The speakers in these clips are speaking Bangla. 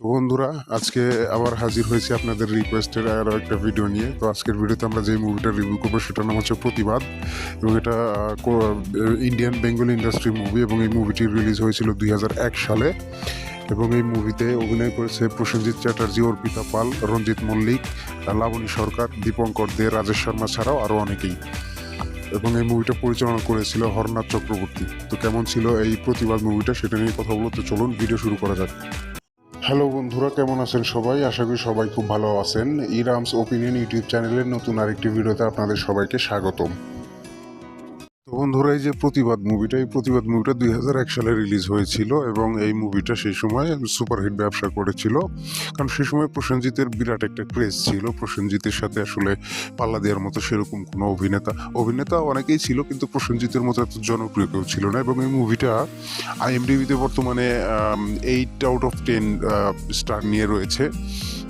তো বন্ধুরা, আজকে আবার হাজির হয়েছি আপনাদের রিকোয়েস্টের আরও একটা ভিডিও নিয়ে। তো আজকের ভিডিওতে আমরা যে মুভিটা রিভিউ করব সেটার নাম হচ্ছে প্রতিবাদ এবং এটা ইন্ডিয়ান বেঙ্গলি ইন্ডাস্ট্রি মুভি এবং এই মুভিটি রিলিজ হয়েছিল দুই হাজার এক সালে। এবং এই মুভিতে অভিনয় করেছে প্রসেনজিৎ চ্যাটার্জি, অর্পিতা পাল, রঞ্জিত মল্লিক, লাবণী সরকার, দীপঙ্কর দে, রাজেশ শর্মা ছাড়াও আরও অনেকেই। এবং এই মুভিটা পরিচালনা করেছিল হরনাথ চক্রবর্তী। তো কেমন ছিল এই প্রতিবাদ মুভিটা সেটা নিয়ে কথা বলতে চলুন ভিডিও শুরু করা যাক। হ্যালো বন্ধুরা, কেমন আছেন সবাই? আশা করি সবাই খুব ভালো আছেন। ইরামস ওপিনিয়ন ইউটিউব চ্যানেলের নতুন আরেকটি ভিডিওতে আপনাদের সবাইকে স্বাগতম। বন্ধুরা, এই যে প্রতিবাদ মুভিটা এই প্রতিবাদ মুভিটা দুই হাজার এক সালে রিলিজ হয়েছিল এবং এই মুভিটা সেই সময় সুপারহিট ব্যবসা করেছিল। কারণ সেই সময় প্রসেনজিতের বিরাট একটা ক্রেজ ছিল। প্রসেনজিতের সাথে আসলে পাল্লা দেওয়ার মতো সেরকম কোনো অভিনেতা অভিনেতা অনেকেই ছিল, কিন্তু প্রসেনজিতের মতো এত জনপ্রিয় কেউ ছিল না। এবং এই মুভিটা আইএমডিবিতে বর্তমানে eight out of ten star নিয়ে রয়েছে।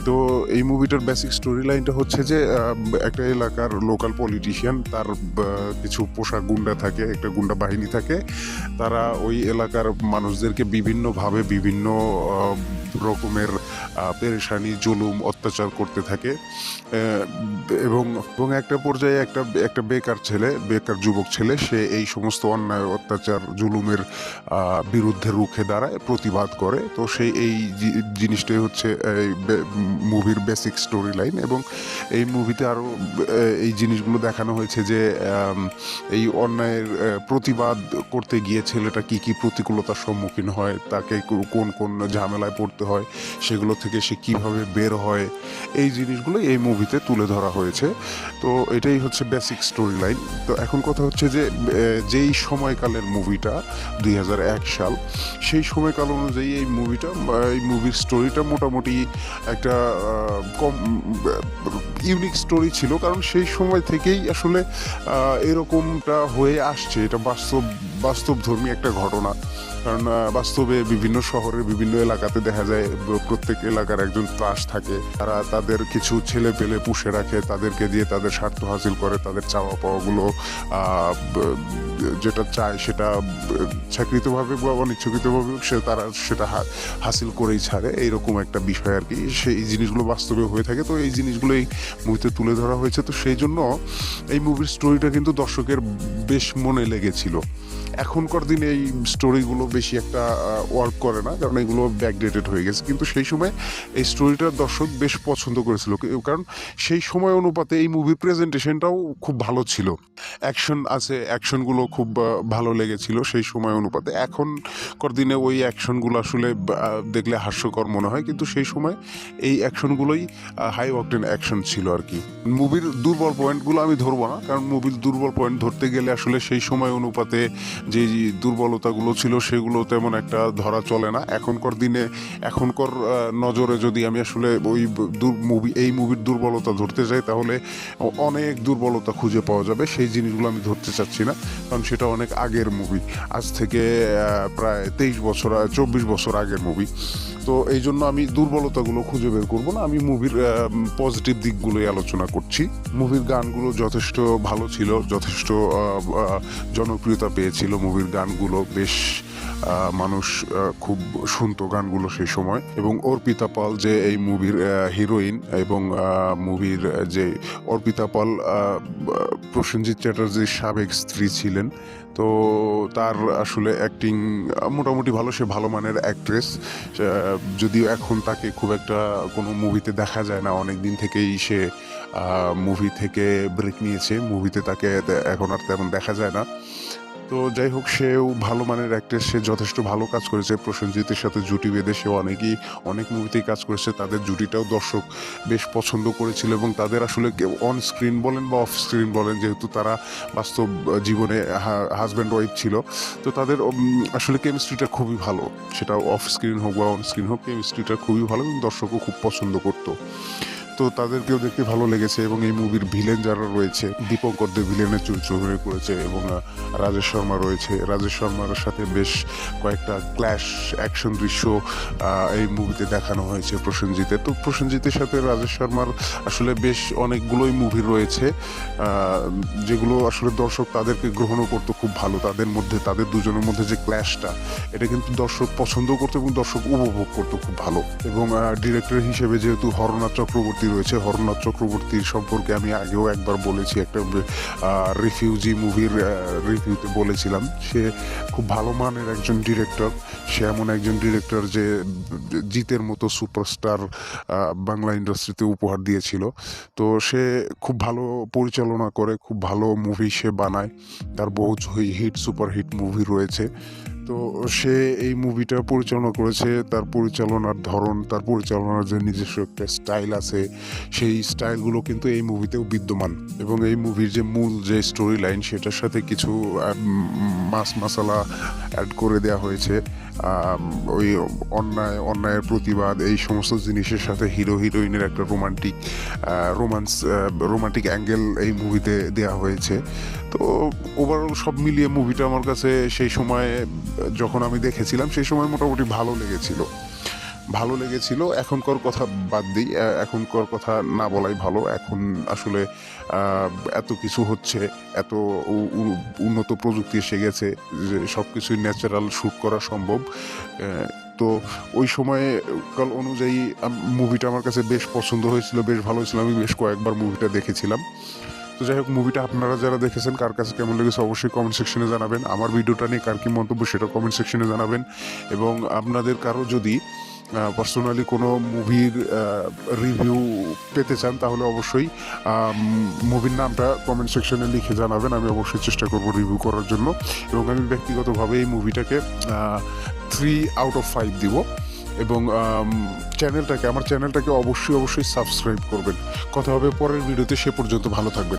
তো এই মুভিটার বেসিক স্টোরি লাইনটা হচ্ছে যে একটা এলাকার লোকাল পলিটিশিয়ান তার কিছু পোশাক গুন্ডা থাকে, একটা গুন্ডা বাহিনী থাকে। তারা ওই এলাকার মানুষদেরকে বিভিন্নভাবে বিভিন্ন রকমের পেরেশানি, জুলুম, অত্যাচার করতে থাকে। এবং এবং একটা পর্যায়ে একটা একটা বেকার ছেলে, বেকার যুবক ছেলে, সে এই সমস্ত অন্যায়, অত্যাচার, জুলুমের বিরুদ্ধে রুখে দাঁড়ায়, প্রতিবাদ করে। তো সেই এই জিনিসটাই হচ্ছে মুভির বেসিক স্টোরি লাইন এবং এই মুভিতে আরও এই জিনিসগুলো দেখানো হয়েছে যে এই অন্যায়ের প্রতিবাদ করতে গিয়ে ছেলেটা কি কি প্রতিকূলতার সম্মুখীন হয়, তাকে কোন কোন ঝামেলায় পড়তে হয়, সেগুলো থেকে সে কীভাবে বের হয়, এই জিনিসগুলো এই মুভিতে তুলে ধরা হয়েছে। তো এটাই হচ্ছে বেসিক স্টোরি লাইন তো এখন কথা হচ্ছে যে যেই সময়কালের মুভিটা দুই হাজার এক সাল, সেই সময়কাল অনুযায়ী এই মুভিটা এই মুভির স্টোরিটা মোটামুটি একটা কম ইউনিক স্টোরি ছিল কারণ সেই সময় থেকেই আসলে এরকমটা হয়ে আসছে এটা বাস্তব বাস্তবধর্মী একটা ঘটনা। কারণ বাস্তবে বিভিন্ন শহরের বিভিন্ন এলাকাতে দেখা যায় প্রত্যেক এলাকার একজন ত্রাস থাকে। তারা তাদের কিছু ছেলে পেলে পুষে রাখে, তাদেরকে দিয়ে তাদের স্বার্থ হাসিল করে, তাদের চাওয়া পাওয়াগুলো যেটা চায় সেটা, ব- ইচ্ছাকৃতভাবে বা অনিচ্ছাকৃতভাবে সে তারা সেটা হাসিল করেই ছাড়ে। এইরকম একটা বিষয় আর কি। সেই জিনিসগুলো বাস্তবে হয়ে থাকে। তো এই জিনিসগুলো এই মুভিতে তুলে ধরা হয়েছে। তো সেই জন্য এই মুভির স্টোরিটা কিন্তু দর্শকের বেশ মনে লেগেছিল। এখনকার দিনে এই স্টোরিগুলো বেশি একটা ওয়ার্ক করে না। কারণ এগুলো ব্যাকডেটেড হয়ে গেছে। কিন্তু সেই সময় এই স্টোরিটা দর্শক বেশ পছন্দ করেছিল। কারণ সেই সময় অনুপাতে এই মুভির প্রেজেন্টেশনটাও খুব ভালো ছিল। অ্যাকশন আছে অ্যাকশনগুলো খুব ভালো লেগেছিল সেই সময় অনুপাতে। এখনকার দিনে ওই অ্যাকশনগুলো আসলে দেখলে হাস্যকর মনে হয়। কিন্তু সেই সময় এই অ্যাকশনগুলোই হাই অকটেন অ্যাকশন ছিল আর কি। মুভির দুর্বল পয়েন্টগুলো আমি ধরবো না। কারণ মুভির দুর্বল পয়েন্ট ধরতে গেলে আসলে সেই সময় অনুপাতে যে দুর্বলতাগুলো ছিল সেগুলো তেমন একটা ধরা চলে না। এখনকার দিনে, এখনকার নজরে যদি আমি আসলে ওই মুভি, এই মুভির দুর্বলতা ধরতে যাই, তাহলে অনেক দুর্বলতা খুঁজে পাওয়া যাবে। সেই জিনিসগুলো আমি ধরতে চাচ্ছি না, কারণ সেটা অনেক আগের মুভি। আজ থেকে প্রায় তেইশ বছর, চব্বিশ বছর আগের মুভি। তো এই জন্য আমি দুর্বলতাগুলো খুঁজে বের করব না। আমি মুভির পজিটিভ দিকগুলোই আলোচনা করছি। মুভির গানগুলো যথেষ্ট ভালো ছিল, যথেষ্ট জনপ্রিয়তা পেয়েছিল মুভির গানগুলো। বেশ মানুষ খুব শুনতো গানগুলো সেই সময়। এবং অর্পিতা পাল যে এই মুভির হিরোইন এবং মুভির যে অর্পিতা পাল প্রসেনজিৎ চ্যাটার্জির সাবেক স্ত্রী ছিলেন। তো তার আসলে অ্যাক্টিং মোটামুটি ভালো, সে ভালো মানের অ্যাক্ট্রেস যদিও এখন তাকে খুব একটা কোনো মুভিতে দেখা যায় না। অনেক দিন থেকেই সে মুভি থেকে ব্রেক নিয়েছে। মুভিতে তাকে এখন আর তেমন দেখা যায় না। তো যাই হোক, সেও ভালো মানের অ্যাক্ট্রেস সে যথেষ্ট ভালো কাজ করেছে। প্রসেনজিতের সাথে জুটি বেঁধে সেও অনেকেই, অনেক মুভিতেই কাজ করেছে। তাদের জুটিটাও দর্শক বেশ পছন্দ করেছিল এবং তাদের আসলে অন স্ক্রিন বলেন বা অফ স্ক্রিন বলেন, যেহেতু তারা বাস্তব জীবনে হাজব্যান্ড ওয়াইফ ছিল। তো তাদের আসলে কেমিস্ট্রিটা খুবই ভালো। সেটা অফ স্ক্রিন হোক বা অন স্ক্রিন হোক কেমিস্ট্রিটা খুবই ভালো এবং দর্শকও খুব পছন্দ করতো। তো তাদেরকেও দেখতে ভালো লেগেছে এবং এই মুভির ভিলেন যারা রয়েছে, দীপঙ্কর দে ভিলেনের চরিত্র অভিনয় করেছে এবং রাজেশ শর্মা রয়েছে। রাজেশ শর্মার সাথে বেশ কয়েকটা ক্ল্যাশ অ্যাকশন দৃশ্য এই মুভিতে দেখানো হয়েছে প্রসেনজিতে। তো প্রসেনজিতের সাথে রাজেশ শর্মার আসলে বেশ অনেকগুলোই মুভি রয়েছে যেগুলো আসলে দর্শক তাদেরকে গ্রহণও করতো খুব ভালো। তাদের মধ্যে, তাদের দুজনের মধ্যে যে ক্ল্যাশটা এটা কিন্তু দর্শক পছন্দ করতো এবং দর্শক উপভোগ করতো খুব ভালো। এবং ডিরেক্টর হিসেবে যেহেতু হরনাথ চক্রবর্তী রয়েছে হরনাথ চক্রবর্তীর সম্পর্কে আমি আগেও একবার বলেছি, একটা রিফিউজি মুভির রিভিউতে বলেছিলাম। সে খুব ভালো মানের একজন ডিরেক্টর সে এমন একজন ডিরেক্টর যে জিতের মতো সুপারস্টার বাংলা ইন্ডাস্ট্রিতে উপহার দিয়েছিল। তো সে খুব ভালো পরিচালনা করে, খুব ভালো মুভি সে বানায়। তার বহু হিট সুপার হিট মুভি রয়েছে। তো সে এই মুভিটা পরিচালনা করেছে, তার পরিচালনার ধরন, তার পরিচালনার যে নিজস্ব একটা স্টাইল আছে, সেই স্টাইলগুলো কিন্তু এই মুভিতেও বিদ্যমান। এবং এই মুভির যে মূল যে স্টোরি লাইন সেটার সাথে কিছু মাস মশলা অ্যাড করে দেওয়া হয়েছে। ওই অন্যায়, অন্যায়ের প্রতিবাদ, এই সমস্ত জিনিসের সাথে হিরো হিরোইনের একটা রোমান্টিক রোমান্স রোমান্টিক অ্যাঙ্গেল এই মুভিতে দেওয়া হয়েছে। তো ওভারঅল সব মিলিয়ে মুভিটা আমার কাছে সেই সময় যখন আমি দেখেছিলাম, সেই সময় মোটামুটি ভালো লেগেছিল। ভালো লেগেছিল, এখনকার কথা বাদ দিই এখনকার কথা না বলাই ভালো। এখন আসলে এত কিছু হচ্ছে, এত উন্নত প্রযুক্তি এসে গেছে, যে সব কিছুই ন্যাচারাল শ্যুট করা সম্ভব। তো ওই সময়ে কাল অনুযায়ী মুভিটা আমার কাছে বেশ পছন্দ হয়েছিল, বেশ ভালো হয়েছিল। আমি বেশ কয়েকবার মুভিটা দেখেছিলাম। তো যাই হোক মুভিটা আপনারা যারা দেখেছেন, কার কাছে কেমন লেগেছে অবশ্যই কমেন্ট সেকশনে জানাবেন। আমার ভিডিওটা নিয়ে কার কি মন্তব্য সেটা কমেন্ট সেকশনে জানাবেন। এবং আপনাদের কারও যদি পার্সোনালি কোনো মুভির রিভিউ পেতে চান, তাহলে অবশ্যই মুভির নামটা কমেন্ট সেকশনে লিখে জানাবেন। আমি অবশ্যই চেষ্টা করব রিভিউ করার জন্য। এবং আমি ব্যক্তিগতভাবে এই মুভিটাকে থ্রি আউট অফ ফাইভ দিব। এবং চ্যানেলটাকে আমার চ্যানেলটাকে অবশ্যই অবশ্যই সাবস্ক্রাইব করবেন। কথা হবে পরের ভিডিওতে সে পর্যন্ত ভালো থাকবেন।